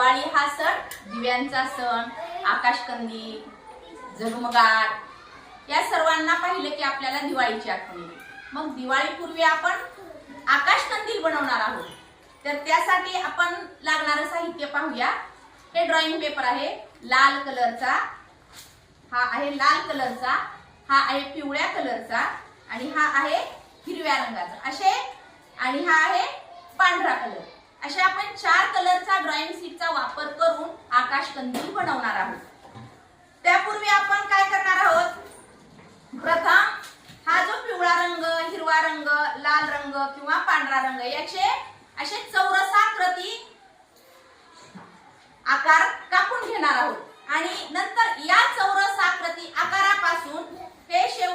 दिवाळी हा सण दिव्यांचा सण आकाशकंदी झगमगाट या सर्वांना पाहिलं की आपल्याला दिवाळीची आठवण येते. मग दिवाळीपूर्वी आपण आकाशकंदील बनवणार आहोत. तर त्यासाठी आपण लागणारं साहित्य पाहूया. हे ड्रॉइंग पेपर आहे लाल कलरचा. हा आहे लाल कलरचा हा आहे पिवळ्या कलरचा आणि हा आहे हिरव्या रंगाचा. असे? आणि हा आहे पांढरा कलर. अशा आपण चार कलरचा ड्रॉइंग शीटचा वापर करून आकाशकंदील बनवणार आहोत. त्यापूर्वी आपण काय करणार आहोत? प्रथम हा जो पिवळा रंग हिरवा रंग लाल रंग किंवा पांढरा रंग याचे असे चौरसाकृती आकार कापून घेणार आहोत. आणि नंतर या चौरसाकृती आकारापासून हे शेव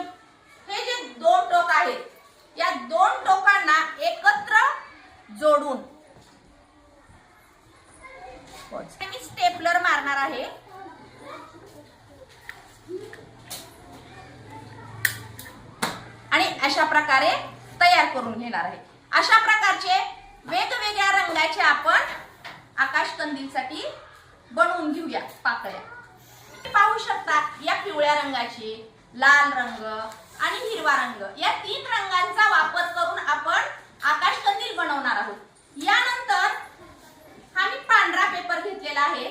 हे जे दोन टोक आहेत या दोन टोकांना एकत्र जोडून मी स्टेपलर मारणार आहे. आणि अशा प्रकारे तयार करून घेणार आहे. अशा प्रकारचे वेगवेगळ्या रंगाचे आपण आकाश कंदीलसाठी बनवून घेऊया पाकळ्या. तुम्ही पाहू शकता या पिवळ्या रंगाची लाल रंग आणि हिरवा रंग या तीन रंगांचा वापर करून आपण आकाश कंदील बनवणार आहोत यानंतर हा मी पांढरा पेपर घेतलेला आहे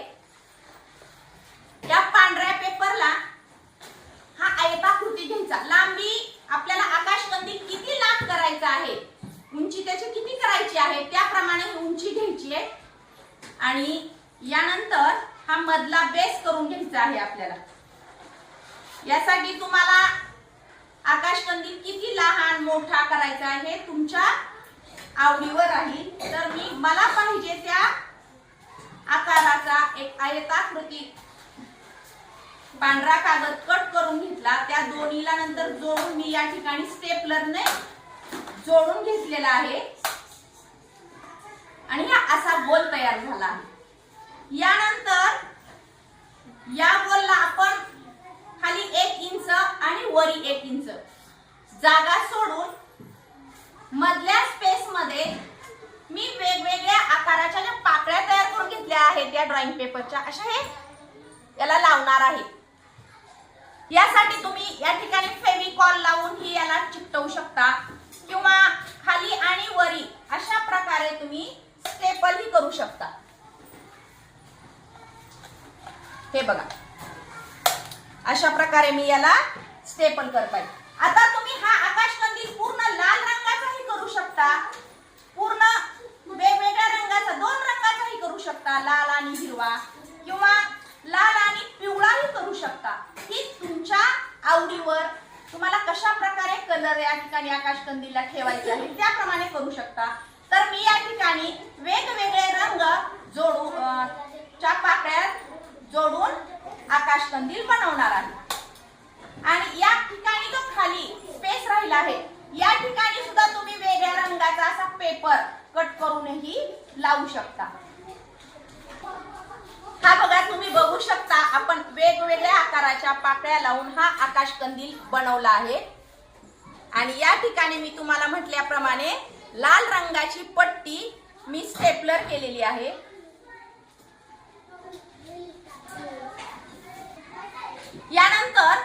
या पांढऱ्या पेपरला हा आयताकृती घ्यायचा लांबी आपल्याला आकाश कंदील किती लांब करायचा आहे उंची त्याची किती करायची आहे त्याप्रमाणे ही उंची घ्यायची आहे आणि यानंतर हा मधला बेस करून घ्यायचा आहे आपल्याला. यासाठी तुम्हाला आकाश कंदील किती लहान मोठा करायचा आहे तुमच्या आवडीवर राहील तर मी मला पाहिजे त्या आकाराचा एक आयताकृती पांढरा कागद कट करून घेतला. त्या दोन्हीला नंतर जोडून मी या ठिकाणी स्टेपलरने जोडून घेतलेला आहे. असा गोल तयार झाला. आहे यानंतर या गोलला आपण खाली एक इंच आणि वरी एक इंच. जागा सोडून मधल्या स्पेस मध्ये मी वेगवेगळ्या आकाराच्या ज्या पाकळ्या तयार करून घेतल्या आहेत त्या ड्रॉइंग पेपरच्या अशा हे याला लावणार आहे. यासाठी तुम्ही या ठिकाणी फेविकॉल लावून ही याला चिकटवू शकता किंवा खाली आणि वरी अशा प्रकारे तुम्ही स्टेपल ही करू शकता. हे बघा. अशा प्रकारे मी याला स्टेपल करता येईल आता तुम्ही हा आकाश कंदील पूर्ण लाल रंगाचाही करू शकता. पूर्ण वेगवेगळ्या रंगाचा दोन रंगाचाही करू शकता. लाल आणि हिरवा किंवा लाल आणि पिवळाही करू शकता. ही तुमच्या आवडीवर तुम्हाला कशा प्रकारे कलर या ठिकाणी आकाश कंदीलला ठेवायचे आहे त्याप्रमाणे करू शकता तर मी या ठिकाणी वेगवेगळे रंग जोडू अं, च्या पाकळ्या जोडून आकाश कंदील बनवणार आहे. आणि या ठिकाणी जो खाली स्पेस राहिला आहे या ठिकाणी सुद्धा तुम्ही वेगळ्या रंगाचा असा पेपर कट करूनही लावू शकता. हा बघा तुम्ही बघू शकता आपण वेगवेगळ्या आकाराच्या पाकळ्या लावून हा आकाश कंदील बनवला आहे. आणि या ठिकाणी मी तुम्हाला म्हटल्याप्रमाणे लाल रंगाची पट्टी मी स्टेपलर केलेली आहे यानंतर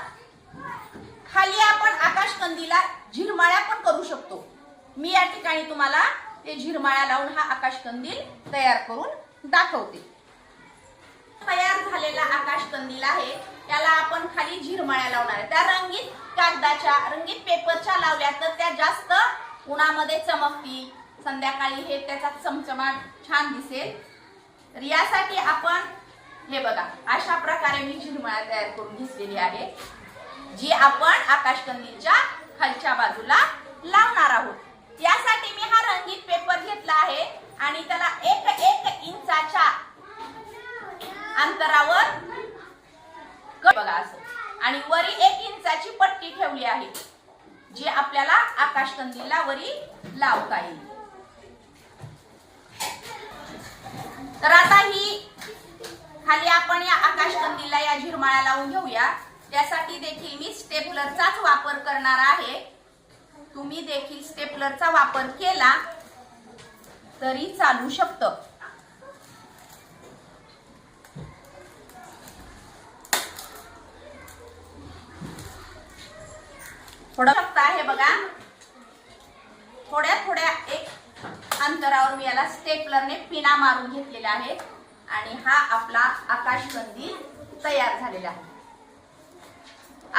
खाली आपण आकाश कंदीला झिरमाळ्या पण करू शकतो. मी या ठिकाणी तुम्हाला ते झिरमाळ्या लावून हा आकाश कंदील तयार करून दाखवते. तयार झालेला आकाश कंदील आहे. त्याला आपण खाली झिरमाळ्या लावणार आहे. त्या रंगीत कागदाच्या रंगीत पेपरच्या लावल्या तर त्या जास्त उन्हामध्ये चमकतील. संध्याकाळी हे त्याचा चमचमाट छान दिसेल. तर यासाठी आपण हे बघा अशा प्रकारे मी झिरमाळ्या तयार करून घेतलेली आहे. जी आपण आकाशकंदीलच्या खालच्या बाजूला लावणार आहोत. यासाठी मी हा रंगीत पेपर घेतला आहे आणि त्याला एक एक इंचाच्या अंतरावर बघा असं. आणि वरी एक इंचाची पट्टी ठेवली आहे जी आपल्याला आकाशकंदीला वरी लावता येईल. तर आता ही खाली आपण या आकाशकंदीला या झिरमाळ्या लावून घेऊया. त्यासाठी देखील मी स्टेपलरचाच वापर करणार आहे. तुम्ही देखील स्टेपलरचा वापर केला तरी चालू शकतं. थोडं फक्त आहे बघा. थोड्या थोड्या एक अंतरावर मी याला स्टेपलरने पिना मारून घेतलेला आहे. आणि हा आपला आकाशकंदी तयार झालेला आहे.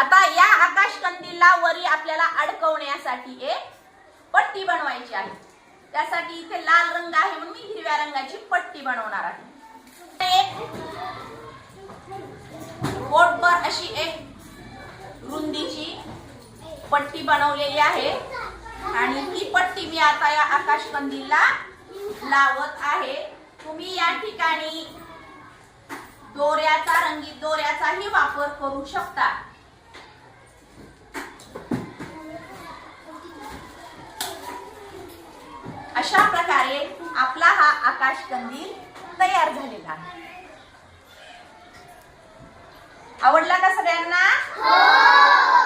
आता या आकाश कंदीला वरी आपल्याला अडकवण्यासाठी एक पट्टी बनवायची आहे. त्यासाठी इथे लाल रंग आहे म्हणून मी हिरव्या रंगाची पट्टी बनवणार आहे. बोटभर अशी एक रुंदीची पट्टी बनवलेली आहे. आणि ही पट्टी मी आता या आकाश कंदीला लावत आहे. तुम्ही या ठिकाणी दोऱ्याचा रंगीत दोऱ्याचाही वापर करू शकता. अशा प्रकारे आपला हा आकाश कंदील तयार झालेला. आहे आवडला का सगळ्यांना? हो.